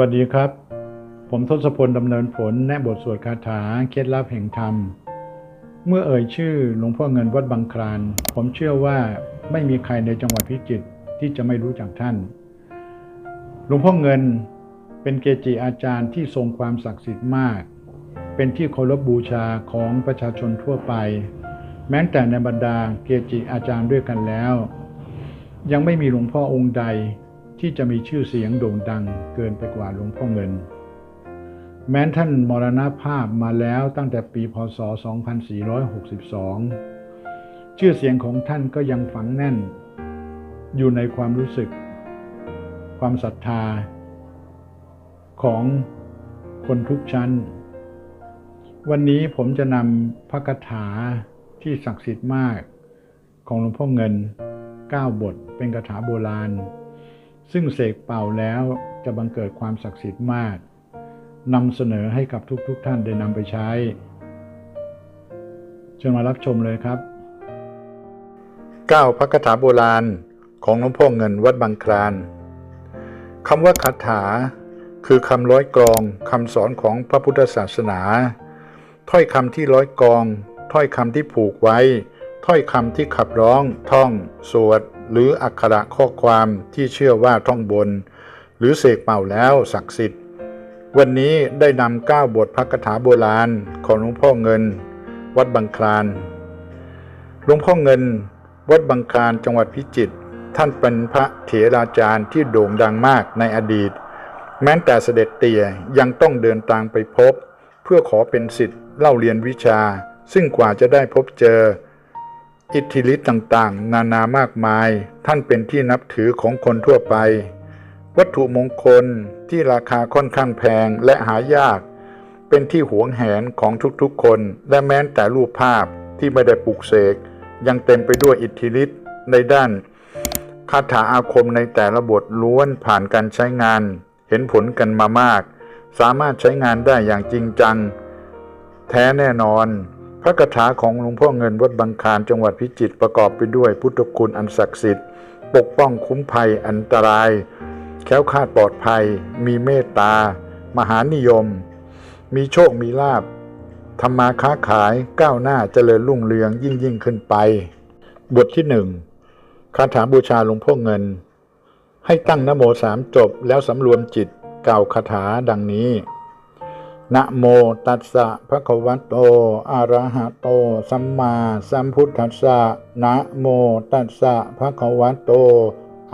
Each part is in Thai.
วัสดีครับ ผมทศพลดำเนินผลแนะบทสวดคาถาเคล็ดลับแห่งธรรม เมื่อเอ่ยชื่อหลวงพ่อเงินวัดบางคลาน ผมเชื่อว่าไม่มีใครในจังหวัดพิจิตรที่จะไม่รู้จักท่าน หลวงพ่อเงินเป็นเกจิอาจารย์ที่ทรงความศักดิ์สิทธิ์มาก เป็นที่เคารพบูชาของประชาชนทั่วไป แม้แต่ในบรรดาเกจิอาจารย์ด้วยกันแล้ว ยังไม่มีหลวงพ่อองค์ใด ที่จะมีชื่อเสียงโด่งดังเกินไปกว่าหลวงพ่อเงิน แม้ท่านมรณภาพมาแล้วตั้งแต่ปีพศ 2462 ชื่อเสียงของท่านก็ยังฝังแน่น อยู่ในความรู้สึก ความศรัทธา ของคนทุกชั้น วันนี้ผมจะนำพระคาถาที่ศักดิ์สิทธิ์มากของหลวงพ่อเงิน 9 บทเป็นคาถาโบราณ ซึ่งเสกเป่าแล้วจะบังเกิดความศักดิ์สิทธิ์มากนำเสนอให้กับทุกๆทท่านได้นำไปใช้เชิญมารับชมเลยครับ 9. พระคาถาโบราณของหลวงพ่อเงินวัดบางคลานคำว่าคาถา คือคำร้อยกรองคำสอนของพระพุทธศาสนา ถ้อยคำที่ร้อยกรอง ถ้อยคำที่ผูกไว้ ถ้อยคำที่ขับร้อง ท่อง สวด หรืออักขระข้อความที่เชื่อว่าท่องบน หรือเสกเป่าแล้วศักดิ์สิทธิ์ วันนี้ได้นำเก้าบทพระคาถาโบราณของหลวงพ่อเงิน วัดบางคลานหลวงพ่อเงิน วัดบางคลานจังหวัดพิจิตรท่านเป็นพระเถราจารย์ที่โด่งดังมากในอดีต แม้แต่เสด็จเตี่ยยังต้องเดินทางไปพบ เพื่อขอเป็นสิทธิ์เล่าเรียนวิชา ซึ่งกว่าจะได้พบเจอ อิทธิฤทธิ์ต่างๆ นานามากมาย ท่านเป็นที่นับถือของคนทั่วไป วัตถุมงคลที่ราคาค่อนข้างแพงและหายาก เป็นที่หวงแหนของทุกๆคน และแม้แต่รูปภาพที่ไม่ได้ปลูกเสก ยังเต็มไปด้วยอิทธิฤทธิ์ในด้านคาถาอาคมในแต่ละบทล้วนผ่านการใช้งาน เห็นผลกันมามาก สามารถใช้งานได้อย่างจริงจัง แท้แน่นอน พระคาถาของหลวงพ่อเงินวัดบางคานจังหวัดพิจิตรประกอบไปด้วยพุทธคุณอันศักดิ์สิทธิ์ ปกป้องคุ้มภัยอันตราย แค้วคาดปลอดภัย มีเมตตา มหานิยม มีโชคมีลาบทำมาค้าขายก้าวหน้าเจริญรุ่งเรืองยิ่งยิ่งขึ้นไป บทที่หนึ่งคาถาบูชาหลวงพ่อเงิน ให้ตั้งนโมสามจบแล้วสำรวมจิตกล่าวคาถาดังนี้ นะโมตัสสะภะคะวะโต อะระหะโต สัมมาสัมพุทธัสสะนะโมตัสสะภะคะวะโต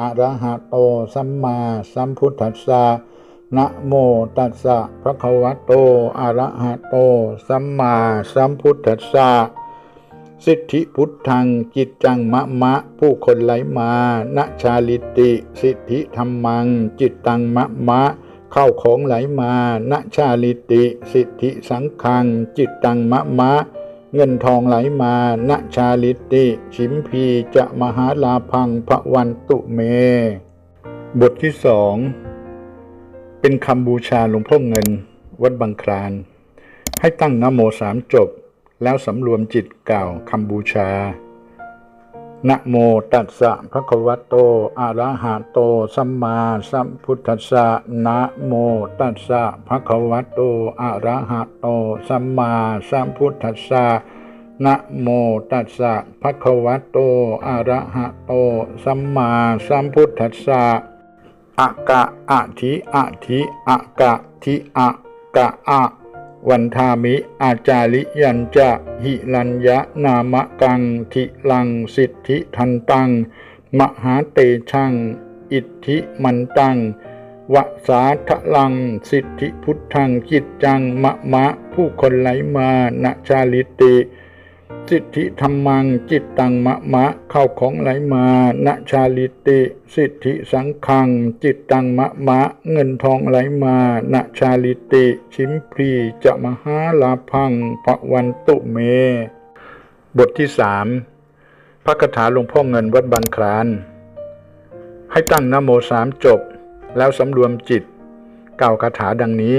อะระหะโต สัมมาสัมพุทธัสสะนะโมตัสสะภะคะวะโต อะระหะโต สัมมาสัมพุทธัสสะสิทธิพุทธังจิตจังมะมะ ผู้คนไหลมานะชาลิติ สิทธิธรรมัง จิตตังมะมะ เข้าของไหลมานะชาลิติ สิทธิสังขัง จิตตังมะมะ เงินทองไหลมานะชาลิติ ชิมพีจะมหาลาพังพระวันตุเม บทที่สองเป็นคำบูชาหลวงพ่อเงิน วัดบางคลาน ให้ตั้งนโมสามจบ แล้วสำรวมจิตกล่าวคำบูชา นะโมตัสสะภะคะวะโต อะระหะโต สัมมาสัมพุทธัสสะนะโมตัสสะภะคะวะโต อะระหะโต สัมมาสัมพุทธัสสะนะโมตัสสะภะคะวะโต อะระหะโต สัมมาสัมพุทธัสสะอะกะอะทิอะทิอะกะทิอะกะอะ วันทามิอาจาริยัญจะหิรัญญะนามะกังทิลังสิทธิทันตัง มหาเตชัง อิทธิมันตังวสาทะลัง สิทธิพุทธังจิตจังมะมะผู้คนไหลมานะชาลิติ สิทธิธรรมังจิตตังมะมะเข้าของไหลมานะชาลิติ สิทธิสังขัง จิตตังมะมะ เงินทองไหลมานะชาลิติ ชิมพรีจะมหาลาพังพระวันตุเม บทที่สามพระคาถาหลวงพ่อเงินวัดบางคลาน ให้ตั้งนโมสามจบ แล้วสำรวมจิตกล่าวคาถาดังนี้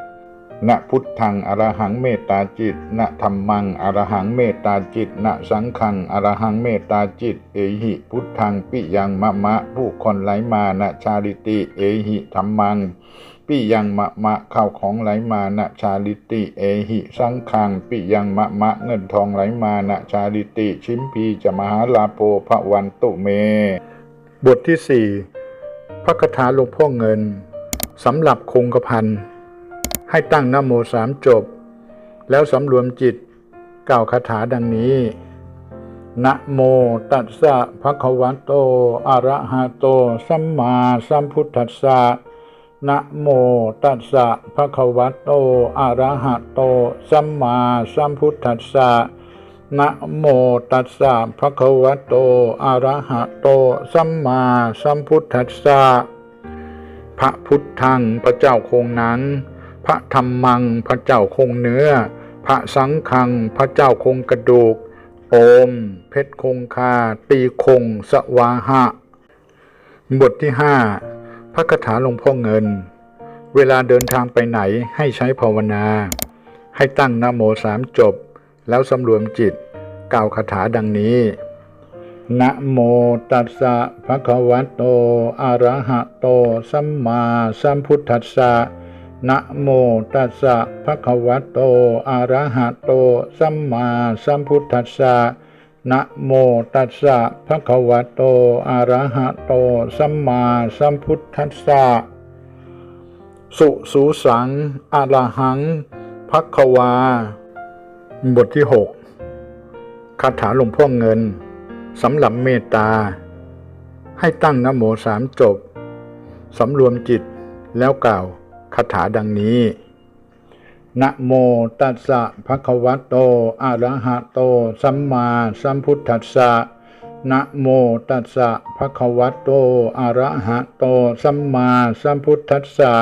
นะพุทธังอรหังเมตตาจิตนะธรรมังอรหังเมตตาจิตนะสังฆังอรหังเมตตาจิต เอหิพุทธังปิยังมะมะผู้คนไหลมานะชาลิติ เอหิธรรมังปิยังมะมะข้าวของไหลมานะชาลิติ เอหิสังฆังปิยังมะมะเงินทองไหลมานะชาลิติ ชิมพีจะมหาลาโภพระวันตุเม บทที่สี่พระคาถาหลวงพ่อเงินสำหรับคงกระพัน ให้ตั้งนโมสามจบ แล้วสำรวมจิตกล่าวคาถาดังนี้ นะโมตัสสะภะคะวะโต อะระหะโต สัมมาสัมพุทธัสสะนะโมตัสสะภะคะวะโต อะระหะโต สัมมาสัมพุทธัสสะนะโมตัสสะภะคะวะโต อะระหะโต สัมมาสัมพุทธัสสะพระพุทธังพระเจ้าคงหนัง พระธรรมังพระเจ้าคงเนื้อ พระสังฆังพระเจ้าคงกระดูก โอม เพชรคงคา ตีคง สวาหะ บทที่ห้าพระคาถาหลวงพ่อเงิน เวลาเดินทางไปไหนให้ใช้ภาวนา ให้ตั้งนโมสามจบ แล้วสำรวมจิต กล่าวคาถาดังนี้นะโมตัสสะภะคะวะโตอะระหะโต สัมมาสัมพุทธัสสะ นะโมตัสสะภะคะวะโต อะระหะโต สัมมาสัมพุทธัสสะนะโมตัสสะภะคะวะโต อะระหะโต สัมมาสัมพุทธัสสะ สุสูสัง อะระหังภะคะวา บทที่หกคาถาหลวงพ่อเงิน สำหรับเมตตา ให้ตั้งนะโมสามจบ สำรวมจิตแล้วกล่าว คาถาดังนี้ นะโมตัสสะภะคะวะโต อะระหะโต สัมมาสัมพุทธัสสะ นะโมตัสสะภะคะวะโต อะระหะโต สัมมาสัมพุทธัสสะ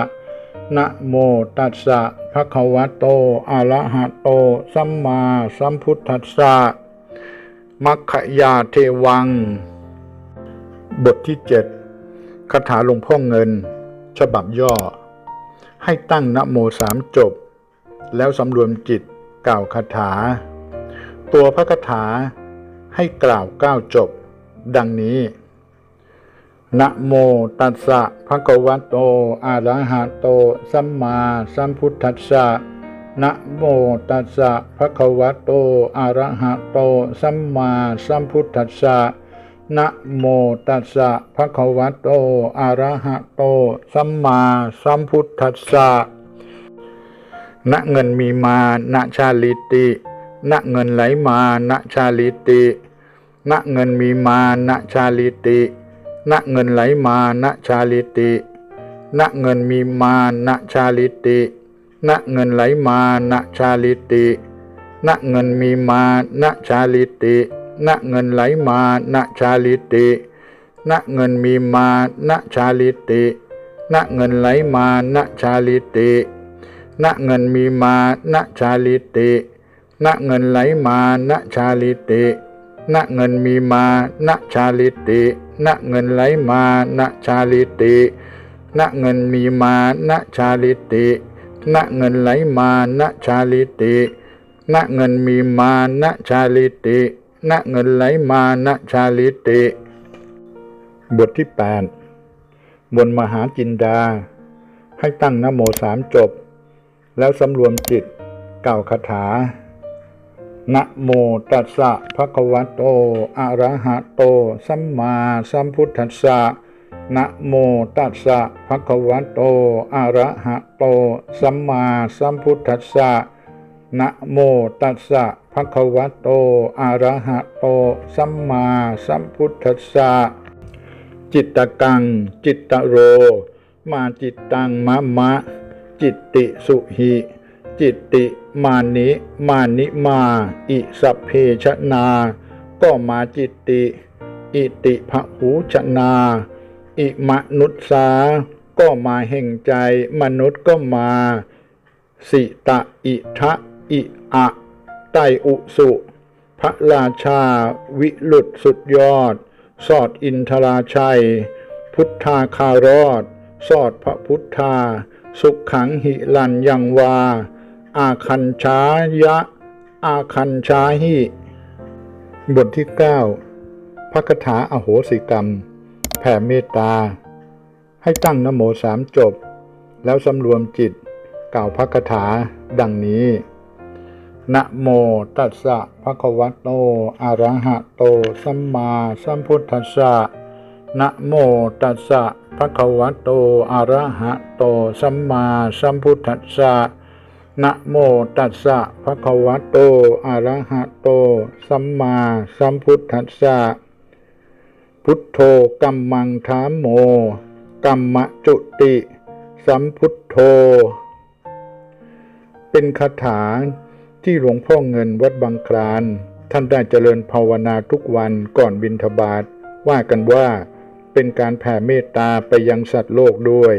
นะโมตัสสะภะคะวะโต อะระหะโต สัมมาสัมพุทธัสสะ มัคคยาเทวัง บทที่เจ็ดคาถาหลวงพ่อเงิน ฉบับย่อ ให้ตั้งนโมสามจบ แล้วสำรวมจิตกล่าวคาถา ตัวพระคาถาให้กล่าวเก้าจบ ดังนี้นะโมตัสสะภะคะวะโต อะระหะโต สัมมาสัมพุทธัสสะนะโมตัสสะภะคะวะโต อะระหะโต สัมมาสัมพุทธัสสะ นะโมตัสสะภะคะวะโต อะระหะโต สัมมาสัมพุทธัสสะณเงินมีมาณชาลิติณเงินไหลมาณชาลิติณเงินมีมาณชาลิติณเงินไหลมาณชาลิติณเงินมีมาณชาลิติณเงินไหลมาณชาลิติณเงินมีมาณชาลิติ ณเงินไหลมาณชาลิติณเงินมีมาณชาลิติณเงินไหลมาณชาลิติณเงินมีมาณชาลิติณเงินไหลมาณชาลิติณเงินมีมาณชาลิติณเงินไหลมาณชาลิติณเงินมีมาณชาลิติณเงินไหลมาณชาลิติณเงินมีมาณชาลิติ ณเงินไหลมาณชาลิติ บทที่แปดบนมหาจินดา ให้ตั้งนโมสามจบ แล้วสำรวมจิตเก่าคาถานะโมตัสสะภะคะวะโต อะระหะโต สัมมาสัมพุทธัสสะนะโมตัสสะภะคะวะโต อะระหะโต สัมมาสัมพุทธัสสะ นะโมตัสสะภะคะวะโต อะระหะโต สัมมาสัมพุทธัสสะ จิตตกัง จิตตโร มาจิตตังมะมะ จิตติสุหิ จิตติมานิมานิมา อิสัพเพชนา ก็มาจิตติ อิติภะหูชนา อิมนุษสา ก็มาแห่งใจ มนุษย์ก็มา สิตะอิทะ อิอะไตอุสุ พระราชา วิลุตสุดยอด สอดอินทราชัย พุทธาคารอด สอดพระพุทธา สุขขังหิลันยังวา อาคันชายะ อาคันชาหิ บทที่ 9 พระคาถาอโหสิกรรม แผ่เมตตา ให้ตั้งนโมสามจบ แล้วสำรวมจิตกล่าวพระคาถาดังนี้ นะโมตัสสะภะคะวะโต อะระหะโต สัมมาสัมพุทธัสสะนะโมตัสสะภะคะวะโต อะระหะโต สัมมาสัมพุทธัสสะนะโมตัสสะภะคะวะโต อะระหะโต สัมมาสัมพุทธัสสะ พุทโธกัมมังธามโม กัมมะจุติ สัมพุทโธ เป็นคาถา ที่หลวงพ่อเงินวัดบางคลาน ท่านได้เจริญภาวนาทุกวันก่อนบิณฑบาตว่ากันว่าเป็นการแผ่เมตตาไปยังสัตว์โลกด้วย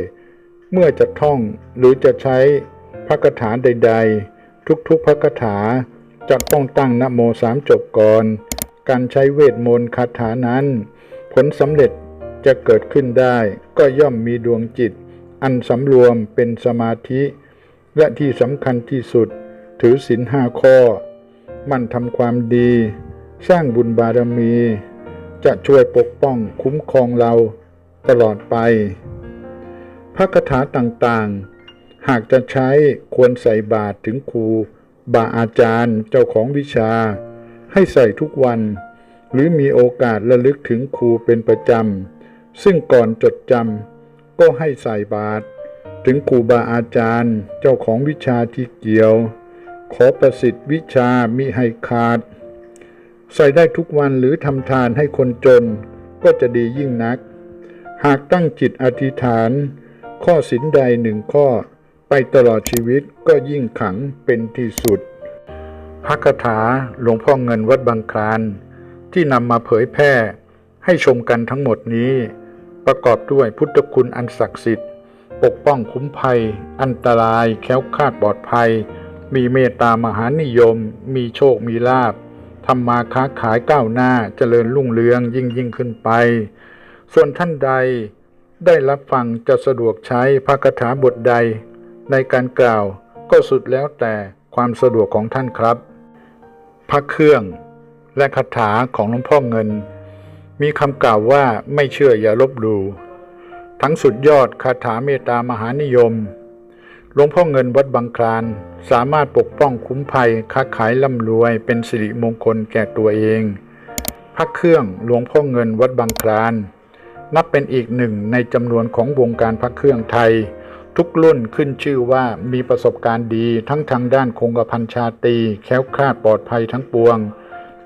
เมื่อจะท่องหรือจะใช้พระคาถาใด ๆ ทุกๆพระคาถาจะต้องตั้งนโมสามจบก่อน การใช้เวทมนต์คาถานั้น ผลสำเร็จจะเกิดขึ้นได้ ก็ย่อมมีดวงจิต อันสำรวมเป็นสมาธิ และที่สำคัญที่สุด ถือศีลห้าข้อ มันทำความดี สร้างบุญบารมี จะช่วยปกป้องคุ้มครองเราตลอดไป พระคาถาต่างๆ หากจะใช้ควรใส่บาตรถึงครูบาอาจารย์เจ้าของวิชา ให้ใส่ทุกวัน หรือมีโอกาสระลึกถึงครูเป็นประจำ ซึ่งก่อนจดจำก็ให้ใส่บาตรถึงครูบาอาจารย์เจ้าของวิชาที่เกี่ยว ขอประสิทธิ์วิชามิให้ขาด ใส่ได้ทุกวันหรือทำทานให้คนจนก็จะดียิ่งนัก หากตั้งจิตอธิษฐาน ข้อสินใดหนึ่งข้อไปตลอดชีวิตก็ยิ่งขังเป็นที่สุดพระคาถาหลวงพ่อเงินวัดบางคลาน ที่นำมาเผยแพร่ให้ชมกันทั้งหมดนี้ ประกอบด้วยพุทธคุณอันศักดิ์สิทธิ์ ปกป้องคุ้มภัย อันตรายแค้วคาดปลอดภัย มีเมตตามหานิยม มีโชคมีลาบทำมาค้าขายก้าวหน้าเจริญรุ่งเรืองยิ่งยิ่งขึ้นไป ส่วนท่านใดได้รับฟังจะสะดวกใช้พระคาถาบทใด ในการกล่าวก็สุดแล้วแต่ความสะดวกของท่านครับ พระเครื่องและคาถาของหลวงพ่อเงิน มีคำกล่าวว่าไม่เชื่ออย่าลบหลู่ทั้งสุดยอดคาถาเมตตามหานิยม หลวงพ่อเงินวัดบางคลาน สามารถปกป้องคุ้มภัยค้าขายร่ำรวยเป็นสิริมงคลแก่ตัวเองพระเครื่องหลวงพ่อเงินวัดบางคลาน นับเป็นอีกหนึ่งในจำนวนของวงการพระเครื่องไทย ทุกรุ่นขึ้นชื่อว่ามีประสบการณ์ดีทั้งทางด้านคงกระพันชาตีแคล้วคลาดปลอดภัยทั้งปวง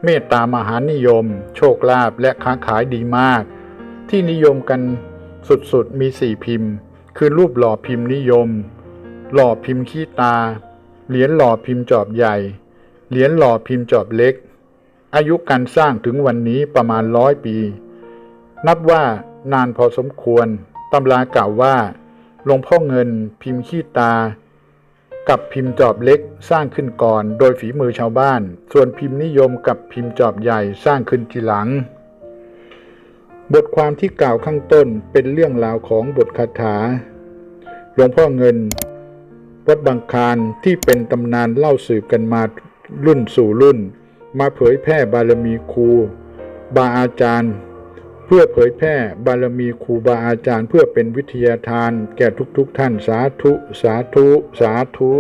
เมตตามหานิยม โชคลาภและค้าขายดีมาก ที่นิยมกันสุดๆมีสี่พิมพ์ คือรูปหล่อพิมพ์นิยม หล่อพิมพ์ขี้ตา เหรียญหล่อพิมพ์จอบใหญ่ เหรียญหล่อพิมพ์จอบเล็ก อายุการสร้างถึงวันนี้ประมาณร้อยปี นับว่านานพอสมควรตำรากล่าวว่าหลวงพ่อเงินพิมพ์ขี้ตา กับพิมพ์จอบเล็กสร้างขึ้นก่อน โดยฝีมือชาวบ้าน ส่วนพิมพ์นิยมกับพิมพ์จอบใหญ่สร้างขึ้นทีหลัง บทความที่กล่าวข้างต้นเป็นเรื่องราวของบทคาถาหลวงพ่อเงิน วัดบางคารที่เป็นตำนานเล่าสืบกันมารุ่นสู่รุ่น มาเผยแพร่บารมีครูบาอาจารย์ เพื่อเผยแพร่บารมีครูบาอาจารย์ เพื่อเป็นวิทยาทาน แก่ทุกๆทท่านสาธุ สาธุ สาธุ